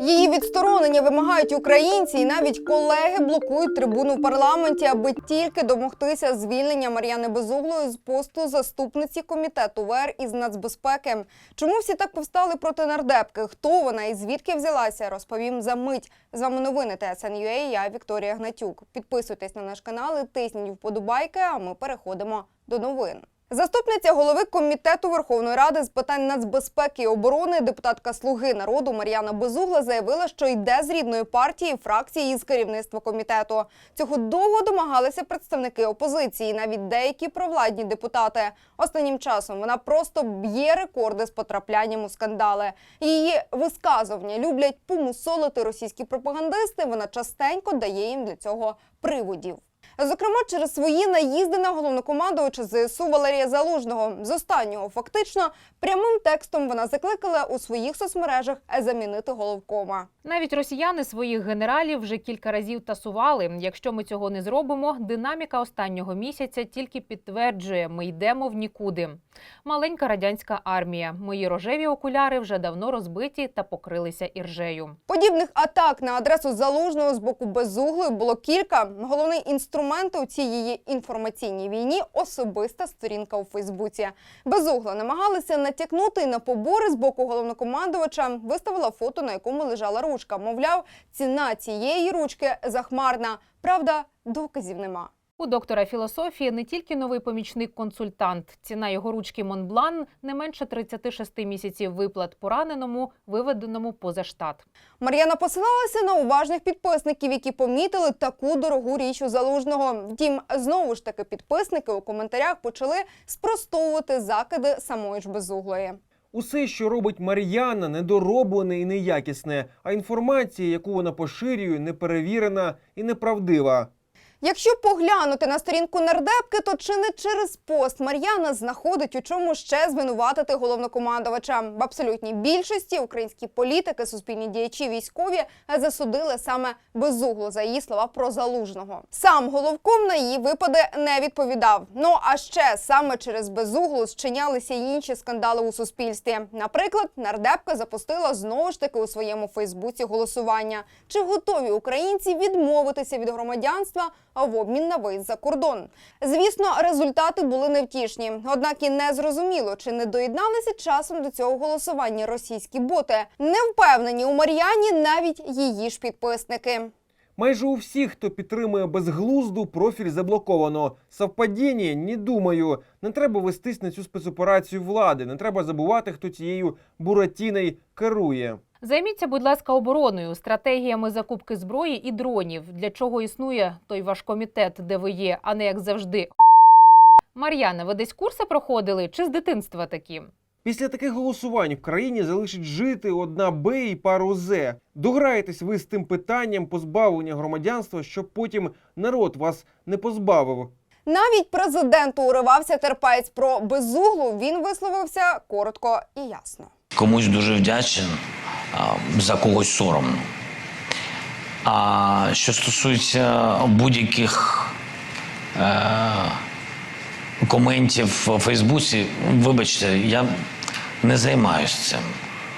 Її відсторонення вимагають українці, і навіть колеги блокують трибуну в парламенті, аби тільки домогтися звільнення Мар'яни Безуглої з посту заступниці комітету ВР із нацбезпеки. Чому всі так повстали проти нардепки? Хто вона і звідки взялася? Розповім за мить. З вами новини ТСНЮА, Я Вікторія Гнатюк. Підписуйтесь на наш канал і тисніть вподобайки. А ми переходимо до новин. Заступниця голови комітету Верховної Ради з питань нацбезпеки і оборони, депутатка Слуги народу Мар'яна Безугла заявила, що йде з рідної партії фракції із керівництва комітету. Цього довго домагалися представники опозиції, навіть деякі провладні депутати. Останнім часом вона просто б'є рекорди з потраплянням у скандали. Її висказування люблять помусолити російські пропагандисти. Вона частенько дає їм для цього приводів. Зокрема, через свої наїзди на головнокомандувача ЗСУ Валерія Залужного. З останнього фактично прямим текстом вона закликала у своїх соцмережах замінити головкома. Навіть росіяни своїх генералів вже кілька разів тасували. Якщо ми цього не зробимо, динаміка останнього місяця тільки підтверджує, ми йдемо в нікуди. Маленька радянська армія. Мої рожеві окуляри вже давно розбиті та покрилися іржею. Подібних атак на адресу залужного з боку безуглої було кілька. Головний інструмент у цій її інформаційній війні особиста сторінка у Фейсбуці. Безугла намагалися натякнути на побори з боку головнокомандувача. Виставила фото, на якому лежала ручка. Мовляв, ціна цієї ручки захмарна. Правда, доказів нема. У доктора філософії не тільки новий помічник-консультант. Ціна його ручки Монблан не менше 36 місяців виплат пораненому, виведеному поза штат. Мар'яна посилалася на уважних підписників, які помітили таку дорогу річ у залужного. Втім, знову ж таки, підписники у коментарях почали спростовувати закиди самої ж безуглої. Усе, що робить Мар'яна, недороблене і неякісне, а інформація, яку вона поширює, неперевірена і неправдива. Якщо поглянути на сторінку нардепки, то чи не через пост Мар'яна знаходить у чому ще звинуватити головнокомандувача. В абсолютній більшості українські політики, суспільні діячі, військові засудили саме безугло за її слова про залужного. Сам головком на її випади не відповідав. Ну а ще саме через безуглу зчинялися інші скандали у суспільстві. Наприклад, нардепка запустила знову ж таки у своєму Фейсбуці голосування. Чи готові українці відмовитися від громадянства? А в обмін на виїзд за кордон. Звісно, результати були невтішні. Однак і не зрозуміло, чи не доєдналися часом до цього голосування російські боти. Не впевнені у Мар'яні навіть її ж підписники. Майже у всіх, хто підтримує безглузду, профіль заблоковано. Совпадіння? Не думаю. Не треба вестись на цю спецоперацію влади. Не треба забувати, хто цією буратіною керує. Займіться, будь ласка, обороною, стратегіями закупки зброї і дронів. Для чого існує той ваш комітет, де ви є, а не як завжди. Мар'яна, ви десь курси проходили чи з дитинства такі? Після таких голосувань в країні залишить жити одна Б і пару З. Дограєтесь ви з тим питанням позбавлення громадянства, щоб потім народ вас не позбавив. Навіть президенту уривався терпець про безуглу. Він висловився коротко і ясно. Комусь дуже вдячен, за когось соромно. А що стосується будь-яких е, коментів у Фейсбуці, вибачте, я не займаюся цим.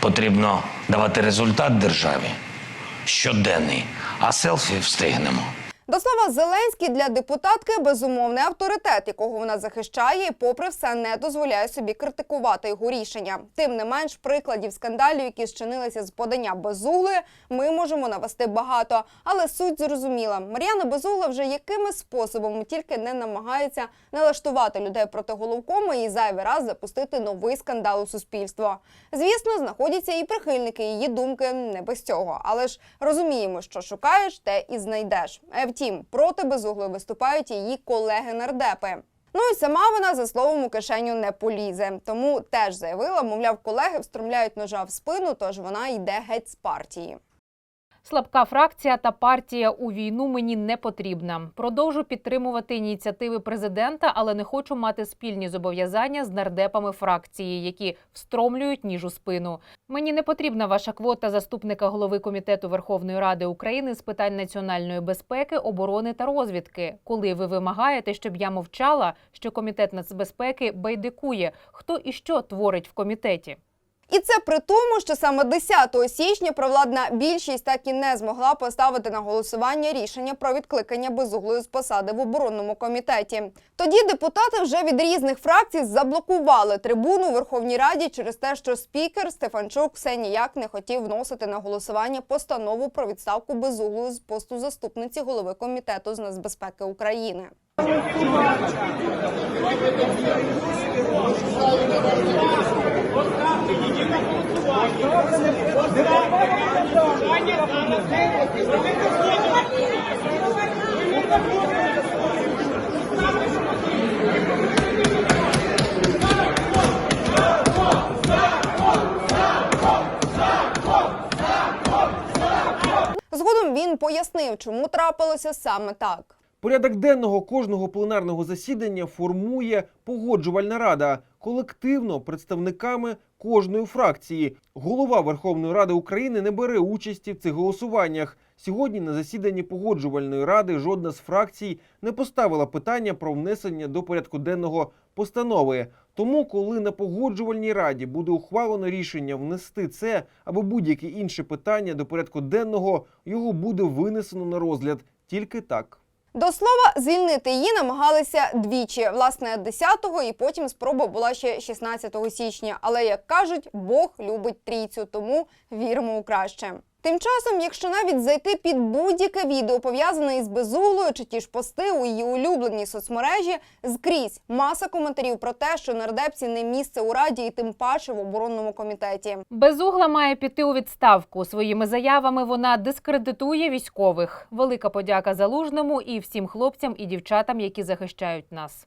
потрібно давати результат державі щоденний, а селфі встигнемо. До слова, Зеленський для депутатки безумовний авторитет, якого вона захищає, і попри все не дозволяє собі критикувати його рішення. Тим не менш, прикладів скандалів, які зчинилися з подання безугли, ми можемо навести багато. Але суть зрозуміла. Мар'яна Безугла вже якими способами тільки не намагається налаштувати людей проти головкома і зайвий раз запустити новий скандал у суспільство. Звісно, знаходяться і прихильники її думки не без цього. Але ж розуміємо, що шукаєш, те і знайдеш. Втім, проти безуглої виступають її колеги-нардепи. Ну і сама вона за словом у кишеню не полізе. Тому теж заявила, мовляв, колеги встромляють ножа в спину, тож вона йде геть з партії. Слабка фракція та партія у війну мені не потрібна. Продовжу підтримувати ініціативи президента, але не хочу мати спільні зобов'язання з нардепами фракції, які встромлюють ніж у спину. Мені не потрібна ваша квота заступника голови комітету Верховної Ради України з питань національної безпеки, оборони та розвідки. Коли ви вимагаєте, щоб я мовчала, що комітет нацбезпеки байдикує, хто і що творить в комітеті. І це при тому, що саме 10 січня провладна більшість так і не змогла поставити на голосування рішення про відкликання безуглої з посади в оборонному комітеті. Тоді депутати вже від різних фракцій заблокували трибуну у Верховній Раді через те, що спікер Стефанчук все ніяк не хотів вносити на голосування постанову про відставку безуглої з посту заступниці голови комітету з нацбезпеки України. Згодом він пояснив, чому трапилося саме так. Порядок денного кожного пленарного засідання формує погоджувальна рада колективно представниками кожної фракції. Голова Верховної Ради України не бере участі в цих голосуваннях. Сьогодні на засіданні погоджувальної ради жодна з фракцій не поставила питання про внесення до порядку денного постанови. Тому, коли на погоджувальній раді буде ухвалено рішення внести це або будь-яке інше питання до порядку денного, його буде винесено на розгляд тільки так. До слова, звільнити її намагалися двічі. Власне, 10-го і потім спроба була ще 16 січня. Але як кажуть, Бог любить трійцю, тому віримо у краще. Тим часом, якщо навіть зайти під будь-яке відео пов'язане із безуглою чи ті ж пости у її улюбленій соцмережі, скрізь маса коментарів про те, що нардепці не місце у раді і тим паче в оборонному комітеті. Безугла має піти у відставку. Своїми заявами вона дискредитує військових. Велика подяка залужному і всім хлопцям і дівчатам, які захищають нас.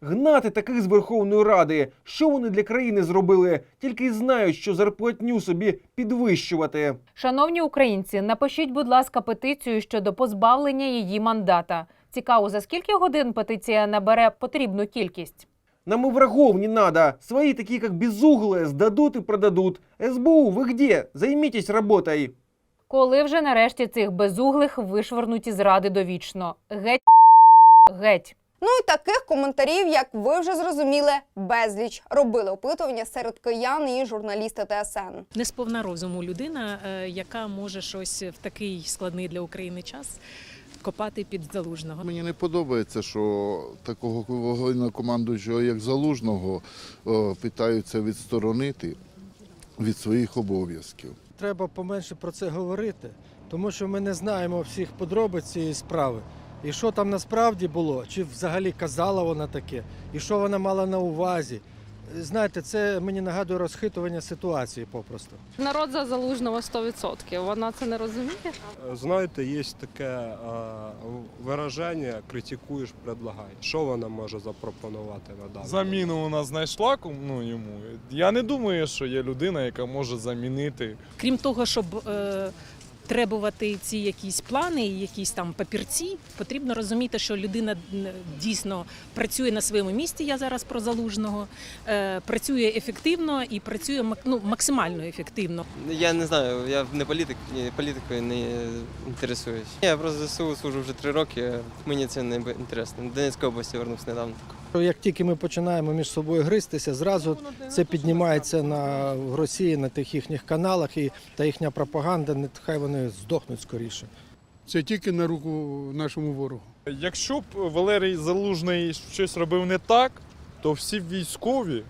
Гнати таких з Верховної Ради. Що вони для країни зробили? Тільки й знають, що зарплатню собі підвищувати. Шановні українці, напишіть, будь ласка, петицію щодо позбавлення її мандата. Цікаво, за скільки годин петиція набере потрібну кількість. Нам и врагов не надо. Свои такие, как безуглые, сдадут и продадут. СБУ, вы где? Займитесь работой. Коли вже нарешті цих безуглих вишвернуть із ради довічно. Геть геть. Ну і таких коментарів, як ви вже зрозуміли, безліч робили опитування серед киян і журналісти ТСН. не сповна розуму людина, е, яка може щось в такий складний для України час копати під залужного. Мені не подобається, що такого воєннокомандуючого, як Залужного, питаються відсторонити від своїх обов'язків. Треба поменше про це говорити, тому що ми не знаємо всіх подробиць цієї справи. І що там насправді було, чи взагалі казала вона таке, і що вона мала на увазі. Знаєте, це мені нагадує розхитування ситуації попросту. Народ за залужного 100%. Вона це не розуміє. Знаєте, є таке е, вираження критикуєш, предлагай. Що вона може запропонувати на даний Заміну вона знайшла ну, йому. Я не думаю, що є людина, яка може замінити. Крім того, щоб е, требувати ці якісь плани, якісь там папірці, потрібно розуміти, що людина дійсно працює на своєму місці. Я зараз про залужного, е, працює ефективно і працює ну, максимально ефективно. Я не знаю, я не політик, політикою не інтересуюсь. Я просто ЗСУ служу вже три роки, мені це не інтересно. До Донецької області вернувся недавно. Як тільки ми починаємо між собою гристися, зразу це піднімається на в Росії на тих їхніх каналах, і та їхня пропаганда, не- хай вони здохнуть скоріше. Це тільки на руку нашому ворогу. Якщо б Валерій Залужний щось робив не так, то всі військові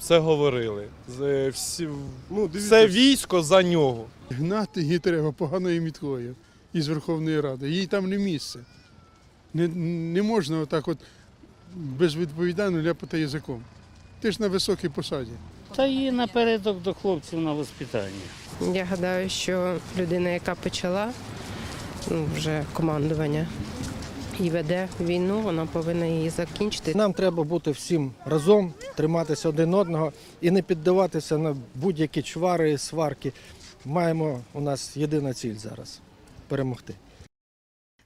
все говорили. З- Всі, Ну, все військо за нього. Гнати її треба поганою міткою із Верховної Ради. Їй там не місце. Не, не можна отак от безвідповідально ляпати язиком. Ти ж на високій посаді. Та її напередок до хлопців на воспитання. Я гадаю, що людина, яка почала ну, вже командування і веде війну, вона повинна її закінчити. Нам треба бути всім разом, триматися один одного і не піддаватися на будь-які чвари, сварки. маємо у нас єдина ціль зараз перемогти.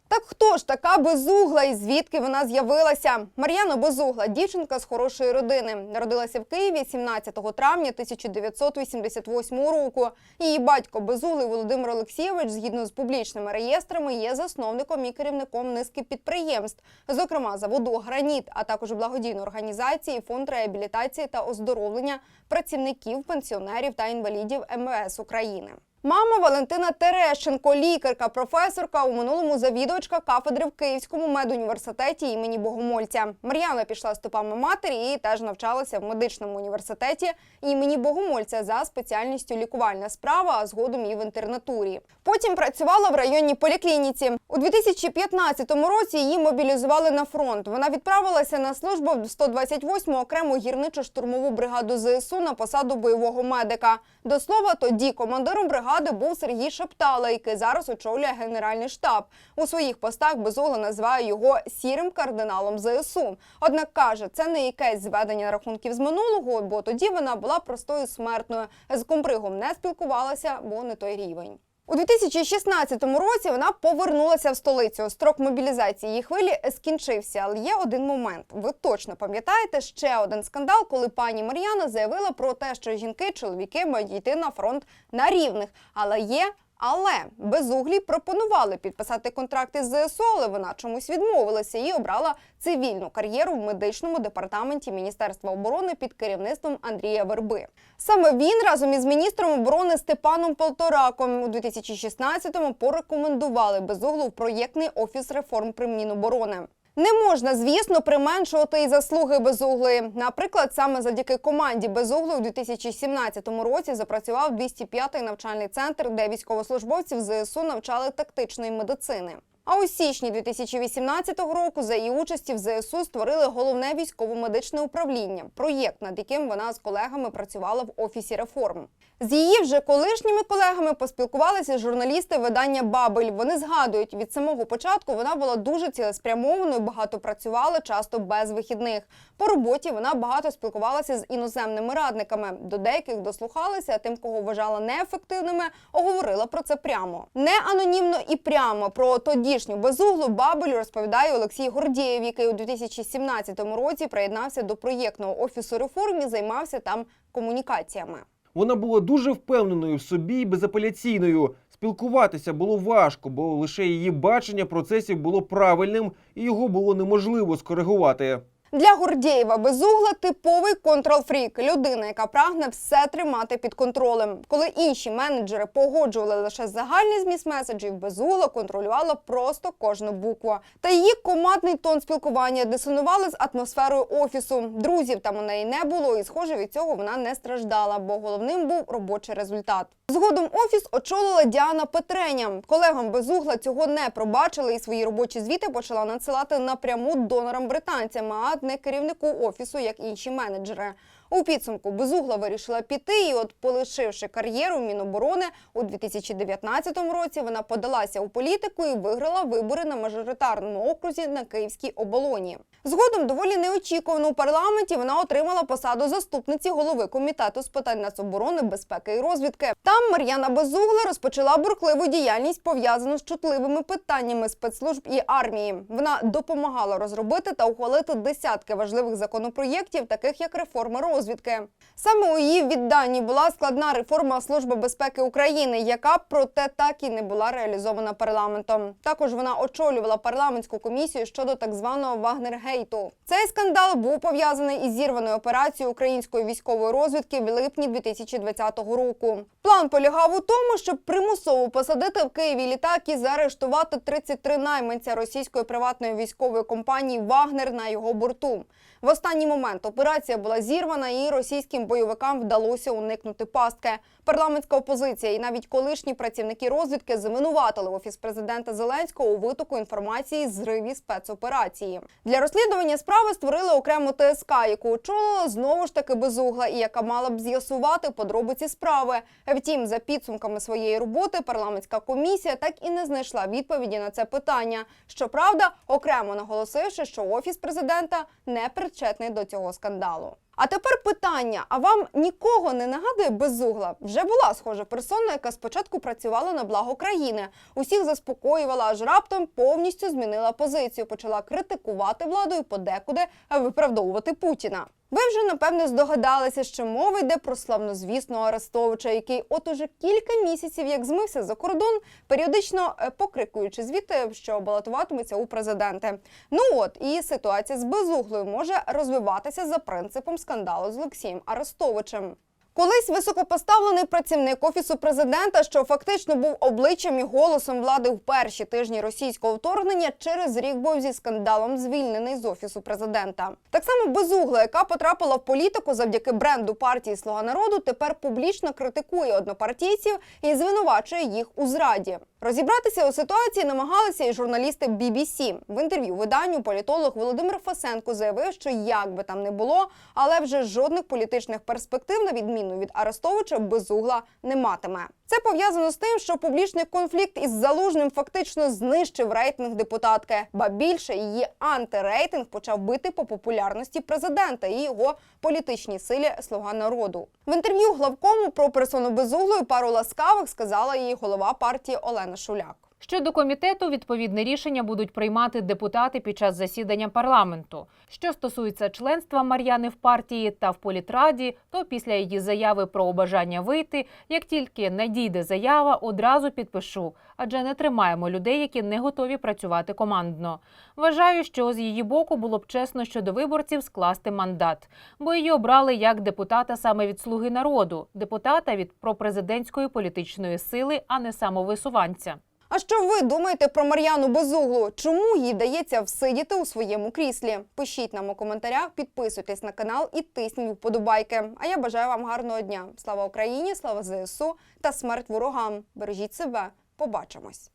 Так хто ж така безугла і звідки вона з'явилася? Мар'яна Безугла, дівчинка з хорошої родини. Народилася в Києві 17 травня 1988 року. Її батько Безуглий Володимир Олексійович, згідно з публічними реєстрами, є засновником і керівником низки підприємств, зокрема заводу Граніт, а також благодійної організації Фонд реабілітації та оздоровлення працівників, пенсіонерів та інвалідів МВС України. Мама Валентина Терещенко, лікарка, професорка, у минулому завідувачка кафедри в Київському медуніверситеті імені Богомольця. Мар'яна пішла стопами матері і теж навчалася в медичному університеті імені Богомольця за спеціальністю лікувальна справа, а згодом і в інтернатурі. Потім працювала в районній поліклініці. У 2015 році її мобілізували на фронт. Вона відправилася на службу в 128-му окрему гірничо-штурмову бригаду ЗСУ на посаду бойового медика. До слова, тоді командиром бригади був Сергій Шептала, який зараз очолює Генеральний штаб. У своїх постах Безугла називає його сірим кардиналом ЗСУ. Однак каже, це не якесь зведення рахунків з минулого, бо тоді вона була простою смертною. З компригом не спілкувалася, бо не той рівень. У 2016 році вона повернулася в столицю. Строк мобілізації її хвилі скінчився, але є один момент. Ви точно пам'ятаєте ще один скандал, коли пані Мар'яна заявила про те, що жінки, чоловіки мають йти на фронт на рівних. Але є. Але безуглі пропонували підписати контракти з ЗСУ, але вона чомусь відмовилася і обрала цивільну кар'єру в медичному департаменті Міністерства оборони під керівництвом Андрія Верби. Саме він разом із міністром оборони Степаном Полтораком у 2016-му порекомендували безуглу в проєктний офіс реформ при Міноборони. Не можна, звісно, применшувати і заслуги безугли. Наприклад, саме завдяки команді безугли у 2017 році запрацював 205-й навчальний центр, де військовослужбовців ЗСУ навчали тактичної медицини. А у січні 2018 року за її участі в ЗСУ створили головне військово-медичне управління, проєкт, над яким вона з колегами працювала в офісі реформ. З її вже колишніми колегами поспілкувалися журналісти видання Бабель. Вони згадують, від самого початку вона була дуже цілеспрямованою, багато працювала, часто без вихідних. По роботі вона багато спілкувалася з іноземними радниками. До деяких дослухалася, а тим, кого вважала неефективними, оговорила про це прямо. Не анонімно і прямо про тодішню безуглу Бабель розповідає Олексій Гордєєв, який у 2017 році приєднався до проєктного офісу реформ і займався там комунікаціями. Вона була дуже впевненою в собі і безапеляційною. Спілкуватися було важко, бо лише її бачення процесів було правильним і його було неможливо скоригувати. Для Гордєєва безугла типовий контрол-фрік, людина, яка прагне все тримати під контролем. Коли інші менеджери погоджували лише загальний зміст меседжів, безугла контролювала просто кожну букву. Та її командний тон спілкування дисонували з атмосферою офісу. Друзів там у неї не було, і схоже від цього вона не страждала, бо головним був робочий результат. Згодом офіс очолила Діана Петреня. Колегам безугла цього не пробачили і свої робочі звіти почала надсилати напряму донорам британцям, а не керівнику офісу, як інші менеджери. У підсумку безугла вирішила піти, і от, полишивши кар'єру Міноборони, у 2019 році вона подалася у політику і виграла вибори на мажоритарному окрузі на Київській оболоні. Згодом доволі неочікувано у парламенті вона отримала посаду заступниці голови комітету з питань нацоборони, безпеки і розвідки. Там Мар'яна Безугла розпочала бурхливу діяльність пов'язану з чутливими питаннями спецслужб і армії. Вона допомагала розробити та ухвалити десятки важливих законопроєктів, таких як реформа розвідки. Саме у її відданні була складна реформа Служби безпеки України, яка проте так і не була реалізована парламентом. Також вона очолювала парламентську комісію щодо так званого Вагнергейту. Цей скандал був пов'язаний із зірваною операцією української військової розвідки в липні 2020 року. План полягав у тому, щоб примусово посадити в Києві літак і заарештувати 33 найманця російської приватної військової компанії Вагнер на його борту. В останній момент операція була зірвана, і російським бойовикам вдалося уникнути пастки. Парламентська опозиція і навіть колишні працівники розвідки звинуватили офіс президента Зеленського у витоку інформації з зриві спецоперації. Для розслідування справи створили окрему ТСК, яку очолила знову ж таки безугла, і яка мала б з'ясувати подробиці справи. Втім, за підсумками своєї роботи парламентська комісія так і не знайшла відповіді на це питання. Щоправда, окремо наголосивши, що офіс президента не придбав причетний до цього скандалу. А тепер питання: а вам нікого не нагадує безугла? Вже була схожа персона, яка спочатку працювала на благо країни, усіх заспокоювала, аж раптом повністю змінила позицію, почала критикувати владу і подекуди виправдовувати Путіна. Ви вже напевно здогадалися, що мова йде про славнозвісного Арестовича, який от уже кілька місяців як змився за кордон, періодично е, покрикуючи звіти, що балотуватиметься у президенти. Ну от і ситуація з безуглою може розвиватися за принципом скандалу з Олексієм Арестовичем. Колись високопоставлений працівник офісу президента, що фактично був обличчям і голосом влади в перші тижні російського вторгнення, через рік був зі скандалом звільнений з офісу президента. Так само безугла, яка потрапила в політику завдяки бренду партії Слуга народу, тепер публічно критикує однопартійців і звинувачує їх у зраді. Розібратися у ситуації намагалися і журналісти BBC. В інтерв'ю виданню політолог Володимир Фасенко заявив, що як би там не було, але вже жодних політичних перспектив, на відміну від Арестовича, безугла не матиме. Це пов'язано з тим, що публічний конфлікт із залужним фактично знищив рейтинг депутатки, ба більше її антирейтинг почав бити по популярності президента і його політичній силі Слуга народу. В інтерв'ю главкому про персону безуглою пару ласкавих сказала її голова партії Олена Шуляк. Щодо комітету, відповідне рішення будуть приймати депутати під час засідання парламенту. Що стосується членства Мар'яни в партії та в політраді, то після її заяви про бажання вийти, як тільки надійде заява, одразу підпишу, адже не тримаємо людей, які не готові працювати командно. Вважаю, що з її боку було б чесно щодо виборців скласти мандат, бо її обрали як депутата саме від слуги народу, депутата від пропрезидентської політичної сили, а не самовисуванця. А що ви думаєте про Мар'яну Безуглу? Чому їй дається всидіти у своєму кріслі? Пишіть нам у коментарях, підписуйтесь на канал і тисніть вподобайки. А я бажаю вам гарного дня. Слава Україні, слава ЗСУ та смерть ворогам. Бережіть себе. Побачимось.